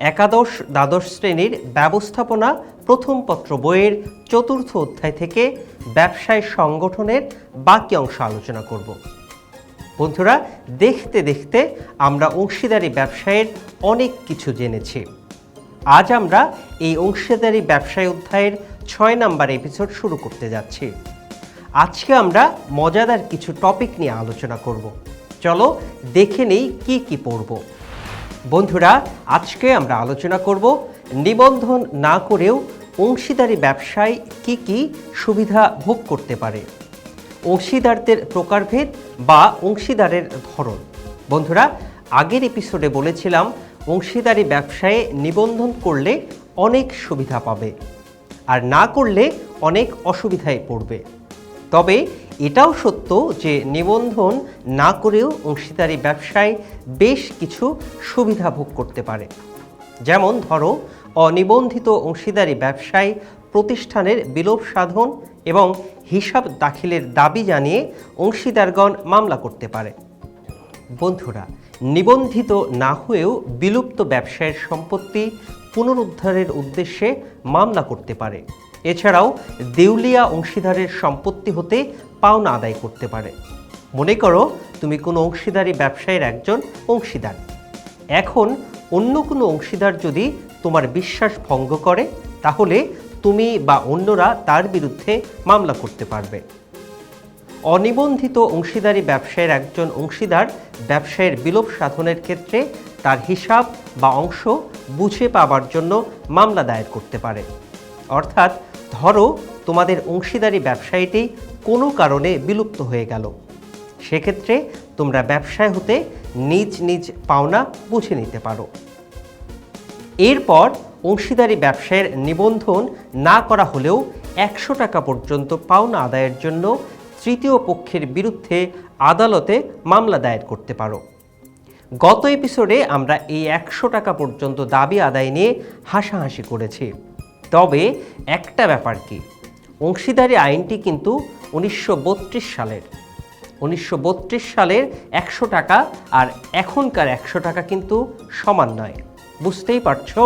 একাদশ দ্বাদশ শ্রেণির ব্যবস্থাপনা প্রথম পত্র বইয়ের চতুর্থ অধ্যায় থেকে ব্যবসায় সংগঠনের বাকি অংশ আলোচনা করব। বন্ধুরা, দেখতে দেখতে আমরা অংশীদারি ব্যবসায়ের অনেক কিছু জেনেছি। আজ আমরা এই অংশীদারি ব্যবসায় অধ্যায়ের ছয় নাম্বার এপিসোড শুরু করতে যাচ্ছি। আজকে আমরা মজাদার কিছু টপিক নিয়ে আলোচনা করব। চলো দেখে নেই কি কি পড়ব। বন্ধুরা, আজকে আমরা আলোচনা করব নিবন্ধন না করেও অংশীদারি ব্যবসায় কি কি সুবিধা ভোগ করতে পারে। অংশীদারদের প্রকারভেদ বা অংশীদারের ধরন। বন্ধুরা, আগের এপিসোডে বলেছিলাম, অংশীদারি ব্যবসায়ে নিবন্ধন করলে অনেক সুবিধা পাবে, আর না করলে অনেক অসুবিধায় পড়বে। তবে এটাও সত্য যে নিবন্ধন না করেও অংশীদারি ব্যবসায় বেশ কিছু সুবিধা ভোগ করতে পারে। যেমন ধরো, অনিবন্ধিত অংশীদারি ব্যবসায় প্রতিষ্ঠানের বিলোপ সাধন এবং হিসাব দাখিলের দাবি জানিয়ে অংশীদারগণ মামলা করতে পারে। বন্ধুরা, নিবন্ধিত না হয়েও বিলুপ্ত ব্যবসায়ের সম্পত্তি পুনরুদ্ধারের উদ্দেশ্যে মামলা করতে পারে। এছাড়াও দেউলিয়া অংশীদারের সম্পত্তি হতে পাওনা আদায় করতে পারে। মনে করো, তুমি কোনো অংশীদারি ব্যবসায়ের একজন অংশীদার। এখন অন্য কোনো অংশীদার যদি তোমার বিশ্বাস ভঙ্গ করে, তাহলে তুমি বা অন্যরা তার বিরুদ্ধে মামলা করতে পারবে। অনিবন্ধিত অংশীদারি ব্যবসায়ের একজন অংশীদার ব্যবসায়ের বিলোপ সাধনের ক্ষেত্রে তার হিসাব বা অংশ বুঝে পাবার জন্য মামলা দায়ের করতে পারে। অর্থাৎ ধরো, তোমাদের অংশীদারি ব্যবসায়ীটি কোনো কারণে বিলুপ্ত হয়ে গেল। সেক্ষেত্রে তোমরা ব্যবসায় হতে নিজ নিজ পাওনা বুঝে নিতে পারো। এরপর অংশীদারি ব্যবসায়ের নিবন্ধন না করা হলেও একশো টাকা পর্যন্ত পাওনা আদায়ের জন্য তৃতীয় পক্ষের বিরুদ্ধে আদালতে মামলা দায়ের করতে পারো। গত এপিসোডে আমরা এই একশো টাকা পর্যন্ত দাবি আদায় নিয়ে হাসাহাসি করেছি। তবে একটা ব্যাপার কি? অংশীদারি আইনটি কিন্তু উনিশশো বত্রিশ সালের। উনিশশো বত্রিশ সালের একশো টাকা আর এখনকার একশো টাকা কিন্তু সমান নয়। বুঝতেই পারছ,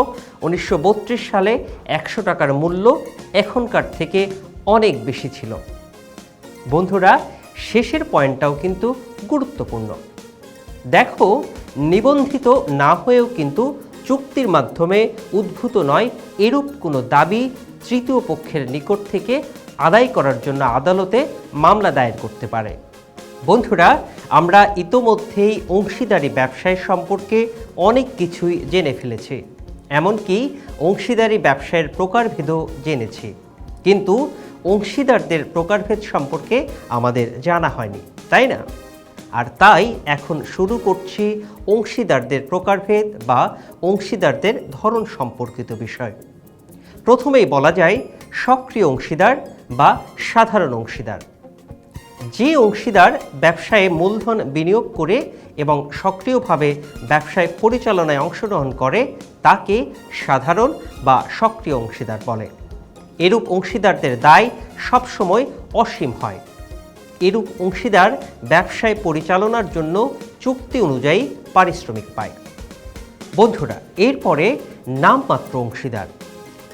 উনিশশো সালে একশো টাকার মূল্য এখনকার থেকে অনেক বেশি ছিল। বন্ধুরা, শেষের পয়েন্টটাও কিন্তু গুরুত্বপূর্ণ। দেখো, নিবন্ধিত না হয়েও কিন্তু চুক্তির মাধ্যমে উদ্ভূত নয়, এরূপ কোনো দাবি তৃতীয় পক্ষের নিকট থেকে আদায় করার জন্য আদালতে মামলা দায়ের করতে পারে। বন্ধুরা, আমরা ইতোমধ্যেই অংশীদারি ব্যবসায় সম্পর্কে অনেক কিছুই জেনে ফেলেছি। এমনকি অংশীদারি ব্যবসায়ের প্রকারভেদও জেনেছি। কিন্তু অংশীদারদের প্রকারভেদ সম্পর্কে আমাদের জানা হয়নি, তাই না? আর তাই এখন শুরু করছি অংশীদারদের প্রকারভেদ বা অংশীদারদের ধরন সম্পর্কিত বিষয়। প্রথমেই বলা যায় সক্রিয় অংশীদার বা সাধারণ অংশীদার। যে অংশীদার ব্যবসায়ে মূলধন বিনিয়োগ করে এবং সক্রিয়ভাবে ব্যবসায় পরিচালনায় অংশগ্রহণ করে, তাকে সাধারণ বা সক্রিয় অংশীদার বলে। এরূপ অংশীদারদের দায় সবসময় অসীম হয়। এরূপ অংশীদার ব্যবসায় পরিচালনার জন্য চুক্তি অনুযায়ী পারিশ্রমিক পায়। বন্ধুরা, এরপরে নামমাত্র অংশীদার।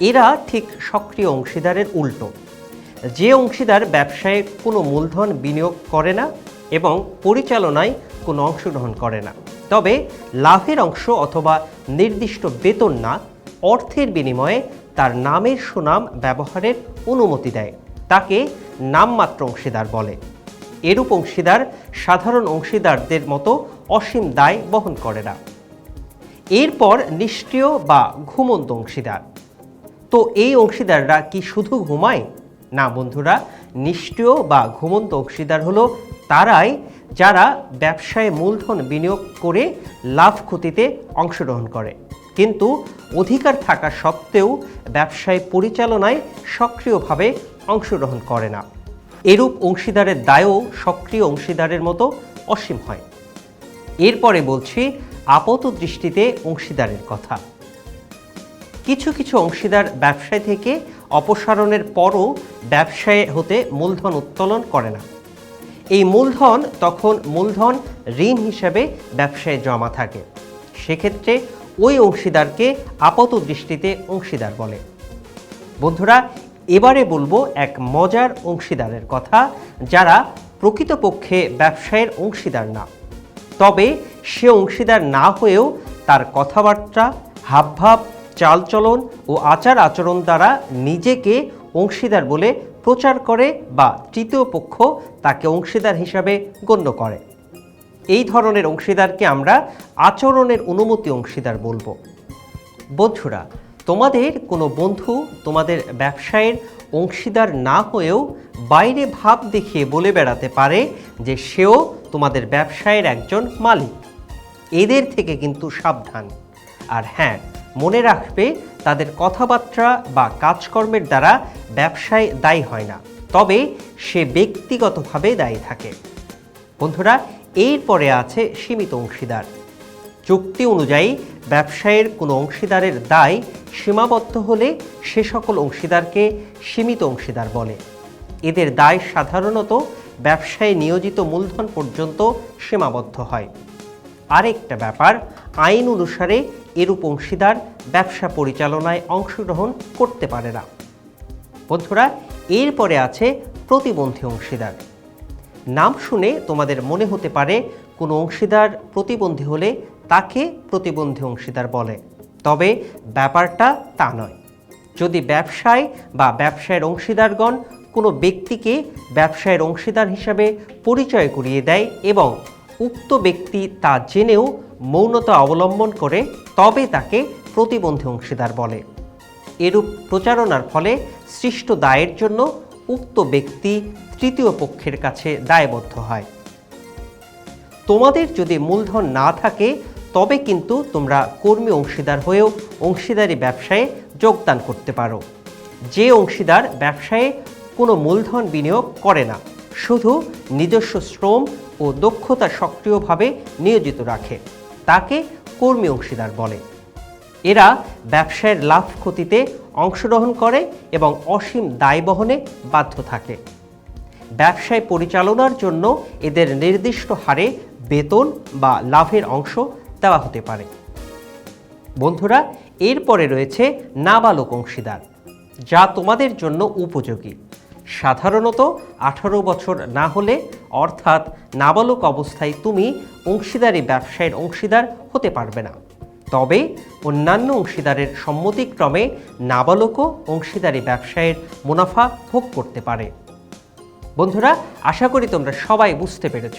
এরা ঠিক সক্রিয় অংশীদারের উল্টো। যে অংশীদার ব্যবসায়ে কোনো মূলধন বিনিয়োগ করে না এবং পরিচালনায় কোনো অংশগ্রহণ করে না, তবে লাভের অংশ অথবা নির্দিষ্ট বেতন না, অর্থের বিনিময়ে তার নামের সুনাম ব্যবহারের অনুমতি দেয়। তাকে নামমাত্র অংশীদার বলে। এরূপ অংশীদার সাধারণ অংশীদারদের মতো অসীম দায় বহন করে না। এরপর নিষ্ক্রিয় বা ঘুমন্ত অংশীদার। তো এই অংশীদাররা কি শুধু ঘুমায়? না বন্ধুরা, নিষ্ক্রিয় বা ঘুমন্ত অংশীদার হলো তারাই যারা ব্যবসায় মূলধন বিনিয়োগ করে লাভ ক্ষতিতে অংশগ্রহণ করে। কিন্তু অধিকার থাকা সত্ত্বেও ব্যবসায় পরিচালনায় সক্রিয়ভাবে অংশগ্রহণ করে না। এরূপ অংশীদারের দায়ও সক্রিয় অংশীদারের মতো অসীম হয়। এরপরে বলছি আপাত দৃষ্টিতে অংশীদারের কথা। কিছু কিছু অংশীদার ব্যবসায় থেকে অপসারণের পরও ব্যবসায় হতে মূলধন উত্তোলন করে না। এই মূলধন তখন মূলধন ঋণ হিসেবে ব্যবসায় জমা থাকে। সেক্ষেত্রে ওই অংশীদারকে আপাত দৃষ্টিতে অংশীদার বলে। বন্ধুরা এবারে বলব এক মজার অংশীদারের কথা, যারা প্রকৃতপক্ষে ব্যবসায়ের অংশীদার না। তবে সে অংশীদার না হয়েও তার কথাবার্তা, হাবভাব, চালচলন ও আচার আচরণ দ্বারা নিজেকে অংশীদার বলে প্রচার করে বা তৃতীয় পক্ষ তাকে অংশীদার হিসাবে গণ্য করে। এই ধরনের অংশীদারকে আমরা আচরণের অনুমতি অংশীদার বলব। বন্ধুরা তোমাদের কোনো বন্ধু তোমাদের ব্যবসায়ের অংশীদার না হয়েও বাইরে ভাব দেখিয়ে বলে বেড়াতে পারে যে সেও তোমাদের ব্যবসায়ের একজন মালিক। এদের থেকে কিন্তু সাবধান। আর হ্যাঁ মনে রাখবে, তাদের কথাবার্তা বা কাজকর্মের দ্বারা ব্যবসায় দায়ী হয় না। তবে সে ব্যক্তিগতভাবে দায়ী থাকে। বন্ধুরা, এরপরে আছে সীমিত অংশীদার। চুক্তি অনুযায়ী ব্যবসায়ের কোনো অংশীদারের দায় সীমাবদ্ধ হলে সে সকল অংশীদারকে সীমিত অংশীদার বলে। এদের দায় সাধারণত ব্যবসায় নিয়োজিত মূলধন পর্যন্ত সীমাবদ্ধ হয়। আরেকটা ব্যাপার, আইন অনুসারে এরূপ অংশীদার ব্যবসা পরিচালনায় অংশগ্রহণ করতে পারে না। বন্ধুরা, এরপরে আছে প্রতিবন্ধী অংশীদার। নাম শুনে তোমাদের মনে হতে পারে কোনো অংশীদার প্রতিবন্ধী হলে তাকে প্রতিবন্ধী অংশীদার বলে। তবে ব্যাপারটা তা নয়। যদি ব্যবসায় বা ব্যবসায়ের অংশীদারগণ কোনো ব্যক্তিকে ব্যবসায়ের অংশীদার হিসাবে পরিচয় করিয়ে দেয় এবং উক্ত ব্যক্তি তা জেনেও মৌনতা অবলম্বন করে, তবে তাকে প্রতিবন্ধী অংশীদার বলে। এরূপ প্রচারণার ফলে সৃষ্ট দায়ের জন্য উক্ত ব্যক্তি তৃতীয় পক্ষের কাছে দায়বদ্ধ হয়। তোমাদের যদি মূলধন না থাকে তবে কিন্তু তোমরা কর্মী অংশীদার হয়েও অংশীদারি ব্যবসায়ে যোগদান করতে পারো। যে অংশীদার ব্যবসায়ে কোনো মূলধন বিনিয়োগ করে না, শুধু নিজস্ব শ্রম ও দক্ষতা সক্রিয়ভাবে নিয়োজিত রাখে, তাকে কর্মী অংশীদার বলে। এরা ব্যবসায়ের লাভ ক্ষতিতে অংশগ্রহণ করে এবং অসীম দায় বহনে বাধ্য থাকে। ব্যবসায় পরিচালনার জন্য এদের নির্দিষ্ট হারে বেতন বা লাভের অংশ দেওয়া হতে পারে। বন্ধুরা, এরপরে রয়েছে নাবালক অংশীদার, যা তোমাদের জন্য উপযোগী। সাধারণত আঠারো বছর না হলে, অর্থাৎ নাবালক অবস্থায় তুমি অংশীদারি ব্যবসায়ের অংশীদার হতে পারবে না। তবে অন্যান্য অংশীদারের সম্মতিক্রমে নাবালকও অংশীদারি ব্যবসায়ের মুনাফা ভোগ করতে পারে। বন্ধুরা, আশা করি তোমরা সবাই বুঝতে পেরেছ।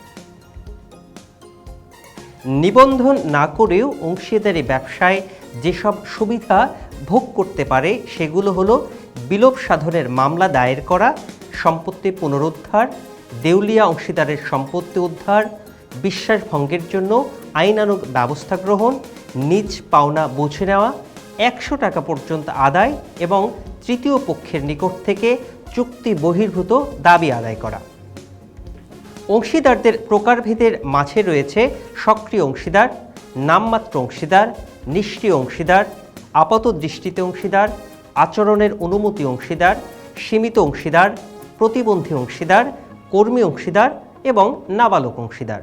নিবন্ধন না করেও অংশীদারি ব্যবসায় যেসব সুবিধা ভোগ করতে পারে, সেগুলো হলো বিলোপ সাধনের মামলা দায়ের করা, সম্পত্তি পুনরুদ্ধার, দেউলিয়া অংশীদারের সম্পত্তি উদ্ধার, বিশ্বাস ভঙ্গের জন্য আইনানুগ ব্যবস্থা গ্রহণ, নিজ পাওনা বুঝে নেওয়া, একশো টাকা পর্যন্ত আদায় এবং তৃতীয় পক্ষের নিকট থেকে চুক্তি বহির্ভূত দাবি আদায় করা। অংশীদারদের প্রকারভেদের মাঝে রয়েছে সক্রিয় অংশীদার, নামমাত্র অংশীদার, নিষ্ক্রিয় অংশীদার আপাত দৃষ্টিতে অংশীদার, আচরণের অনুমতি অংশীদার, সীমিত অংশীদার, প্রতিবন্ধী অংশীদার, কর্মী অংশীদার এবং নাবালক অংশীদার।